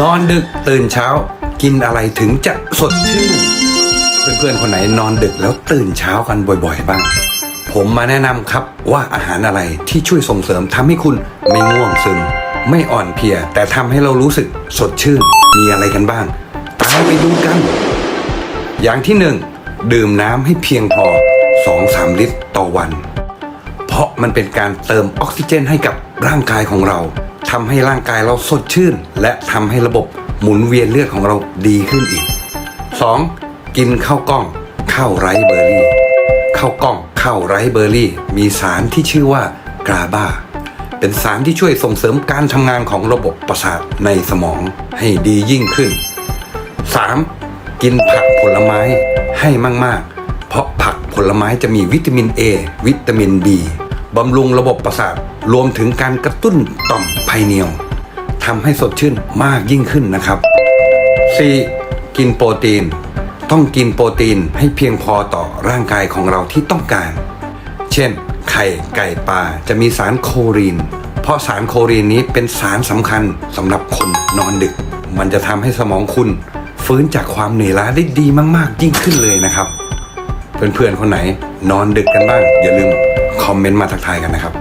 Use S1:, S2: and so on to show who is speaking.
S1: นอนดึกตื่นเช้า กินอะไรถึงจะสดชื่น เพื่อนๆคนไหนนอนดึกแล้วตื่นเช้ากันบ่อย ๆ บ้าง ผมมาแนะนำครับว่าอาหารอะไรที่ช่วยส่งเสริมทำให้คุณไม่ง่วงซึม ไม่อ่อนเพลีย แต่ทำให้เรารู้สึกสดชื่น มีอะไรกันบ้าง ตามไปดูกัน อย่างที่หนึ่งดื่มน้ำให้เพียงพอ 2-3 ลิตรต่อวัน เพราะมันเป็นการเติมออกซิเจนให้กับร่างกายของเรา ทำให้ร่างกายเราสดชื่น และทำให้ระบบหมุนเวียนเลือดของเราดีขึ้นอีก 2. กินข้าวกล้องข้าวไรเบอร์รี่ข้าวกล้องข้าวไรเบอร์รี่ มีสารที่ชื่อว่ากราบาเป็นสารที่ช่วยส่งเสริมการทำงานของระบบประสาทในสมองให้ดียิ่งขึ้น 3. กินผักผลไม้ให้มาก ๆ เพราะผักผลไม้จะมีวิตามิน A วิตามิน B บำรุงระบบประสาท รวมถึงการกระตุ้นต่อมไพเนียลทำให้สดชื่นมากยิ่งขึ้นนะครับ 4. กินโปรตีน ต้องกินโปรตีนให้เพียงพอต่อร่างกายของเราที่ต้องการ เช่น ไข่ไก่ปลาจะมีสารโคลีน เพราะสารโคลีนนี้เป็นสารสำคัญสำหรับคนนอนดึก มันจะทำให้สมองคุณฟื้นจากความเหนื่อยล้าได้ดีมาก ๆ ยิ่งขึ้นเลยนะครับ เพื่อนๆ คนไหนนอนดึกกันบ้าง อย่าลืม คอมเมนต์มาทักทายกันนะครับ